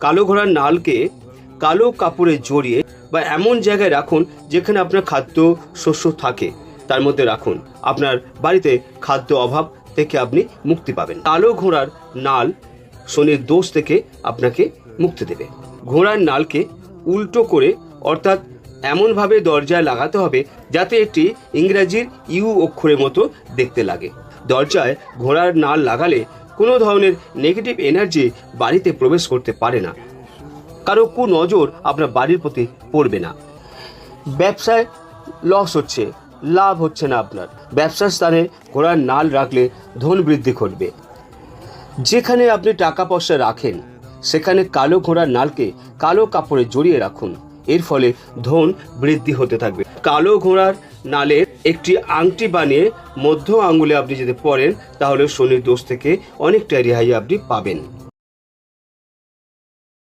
কালো ঘোড়ার নালকে কালো কাপড়ে জড়িয়ে বা এমন জায়গায় রাখুন যেখানে আপনার খাদ্য শস্য থাকে। তার মধ্যে রাখুন। আপনার বাড়িতে খাদ্য অভাব থেকে আপনি মুক্তি পাবেন। কালো ঘোড়ার নাল শনির দোষ থেকে আপনাকে মুক্তি দেবে। ঘোড়ার নালকে উল্টো করে, অর্থাৎ এমনভাবে দরজায় লাগাতে হবে যাতে একটি ইংরাজির ইউ অক্ষরের মতো দেখতে লাগে। দরজায় ঘোড়ার নাল লাগালে কোনো ধরনের নেগেটিভ এনার্জি বাড়িতে প্রবেশ করতে পারে না। কারও কু নজর আপনার বাড়ির প্রতি পড়বে না। ব্যবসায় লস হচ্ছে, লাভ হচ্ছে না আপনার। ব্যবসার স্থানে ঘোড়ার নাল রাখলে ধন বৃদ্ধি ঘটবে। যেখানে আপনি টাকা পয়সা রাখেন, সেখানে কালো ঘোড়ার নালকে কালো কাপড়ে জড়িয়ে রাখুন। এর ফলে ধন বৃদ্ধি হতে থাকবে। কালো ঘোড়ার নালের একটি আংটি বানিয়ে মধ্য আঙুলে আপনি যদি পরেন, তাহলে শনির দোষ থেকে অনেকটা রেহাই আপনি পাবেন।